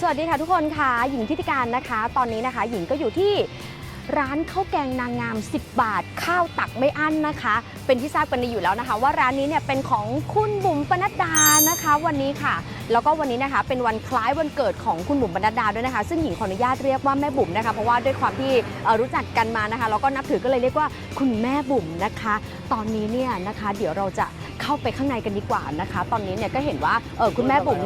สวัสดีค่ะทุกคนค่ะ หญิงทิติการนะคะ ตอนนี้นะคะ หญิงก็อยู่ที่ร้านข้าวแกงนางงาม 10 บาท ข้าวตักไม่อั้นนะคะ เป็นที่ทราบกันดีอยู่แล้วนะคะ ว่าร้านนี้เนี่ยเป็นของคุณบุ๋มปนัดดานะคะ วันนี้ค่ะ แล้วก็วันนี้นะคะ เป็นวันคล้ายวันเกิดของคุณบุ๋มปนัดดาด้วยนะคะ ซึ่งหญิงขออนุญาตเรียกว่าแม่บุ๋มนะคะ เพราะว่าด้วยความที่รู้จักกันมานะคะ แล้วก็นับถือก็เลยเรียกว่าคุณแม่บุ๋มนะคะ ตอนนี้เนี่ยนะคะ เดี๋ยวเราจะเข้าไปข้างในกันดีกว่านะคะ ตอนนี้เนี่ยก็เห็นว่าเออคุณแม่บุ๋ม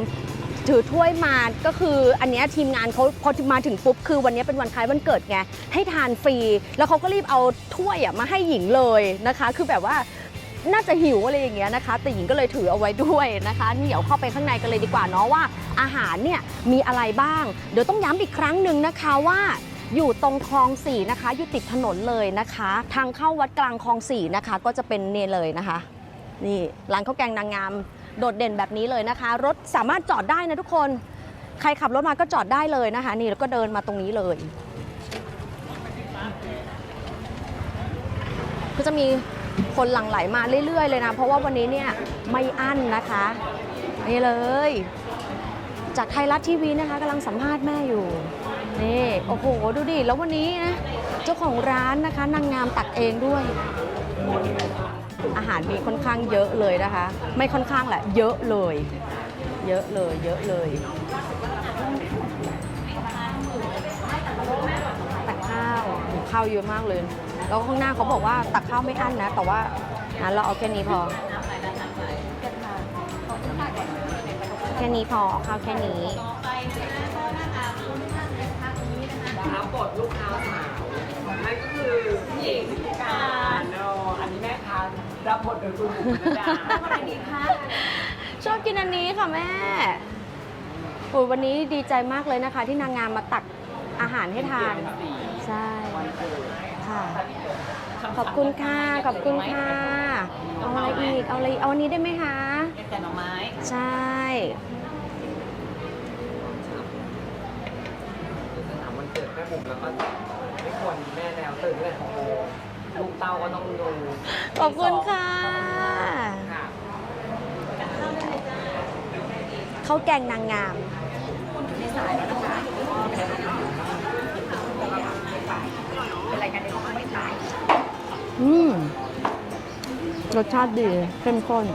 ถือถ้วยมาก็คืออันเนี้ยทีมงานเขาพอมาถึงปุ๊บคือวันเนี้ยเป็นวันคล้ายวันเกิดไงให้ทานฟรี แล้วเขาก็รีบเอาถ้วยอะมาให้หญิงเลยนะคะ คือแบบว่าน่าจะหิวอะไรอย่างเงี้ยนะคะ แต่หญิงก็เลยถือเอาไว้ด้วยนะคะนี่เดี๋ยวเข้าไปข้างในกันเลยดีกว่าเนาะว่า อาหารเนี่ยมีอะไรบ้าง เดี๋ยวต้องย้ำอีกครั้งหนึ่งนะคะว่าอยู่ตรงคลองสี่นะคะ อยู่ติดถนนเลยนะคะ ทางเข้าวัดกลางคลองสี่นะคะ ก็จะเป็นเนี่ยเลยนะคะ นี่ร้านข้าวแกงนางงาม โดดเด่นแบบนี้เลยนะคะ รถสามารถจอดได้นะทุกคน ใครขับรถมาก็จอดได้เลยนะคะ นี่แล้วก็เดินมาตรงนี้เลย ก็จะมีคนหลั่งไหลมาเรื่อยๆ เลยนะ เพราะว่าวันนี้เนี่ยไม่อั้นนะคะ นี่เลย จากไทยรัฐทีวีนะคะกำลังสัมภาษณ์แม่อยู่นี่โอ้โห ดูดิ แล้ววันนี้นะ เจ้าของร้านนะคะ นางงามตักเองด้วย อาหารมีค่อนข้างเยอะเลยนะคะ ไม่ค่อนข้างแหละ เยอะเลย เยอะเลย เยอะเลยตักข้าวข้าวเยอะมากเลย แล้วข้างหน้าเขาบอกว่าตักข้าวไม่อั้นนะ แต่ว่าเราเอาแค่นี้พอ แค่นี้พอเอาข้าวแค่นี้รับบทลูกค้าสาวนั่นก็คือหญิงการเนอะอันนี้แม่ค้า รับบทโดยคุณบุ๋มปนัดดาอะไรดีคะชอบกินอันนี้ค่ะแม่โอ้ยวันนี้ดีใจมากเลยนะคะ ที่นางงามมาตักอาหารให้ทาน ใช่ค่ะ ขอบคุณค่ะ ขอบคุณค่ะ เอาอะไรอีก เอาอะไร เอาอันนี้ได้ไหมคะแต่หน่อไม้ ใช่ ถามวันเกิดแม่บุ๋มแล้วก็ไม่ควรแม่แล้วตื่นตั้งแต่หกโมง ลูกเต้าก็ต้องดูขอบคุณค่ะ ค่ะข้าวแกงนางงามอืมรสชาติดีเข้มข้น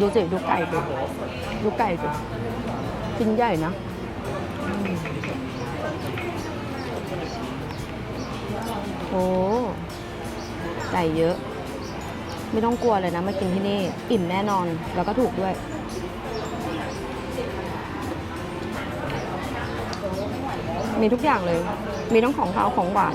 ดูสิ ดูไก่ดูดูไก่ดูชิ้นใหญ่นะอืม โอ้ไก่เยอะ ไม่ต้องกลัวเลยนะมากินที่นี่ อิ่มแน่นอนแล้วก็ถูกด้วย มีทุกอย่างเลย มีทั้งของคาวของหวาน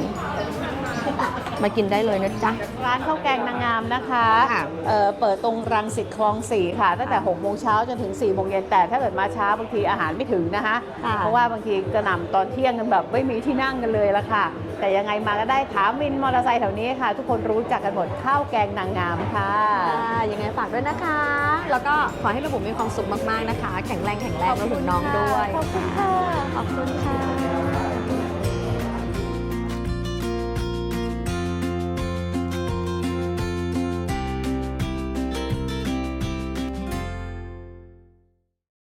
มากินได้เลยนะจ๊ะ ร้านข้าวแกงนางงามนะคะค่ะ เอ่อเปิดตรงรังสิตคลองสี่ค่ะ ตั้งแต่6โมงเช้าจนถึง4โมงเย็นแต่ถ้าเกิดมาช้าบางทีอาหารไม่ถึงนะคะ ค่ะ เพราะว่าบางทีกระหน่ำตอนเที่ยงกันแบบไม่มีที่นั่งกันเลยละค่ะ แต่ยังไงมาก็ได้ขามินมอเตอร์ไซค์แถวนี้ค่ะ ทุกคนรู้จักกันหมดข้าวแกงนางงามค่ะ ค่ะยังไงฝากด้วยนะคะ แล้วก็ขอให้ระบบมีความสุขมากๆนะคะ แข็งแรงแข็งแรงรวมถึงน้องด้วย ขอบคุณค่ะ ขอบคุณค่ะ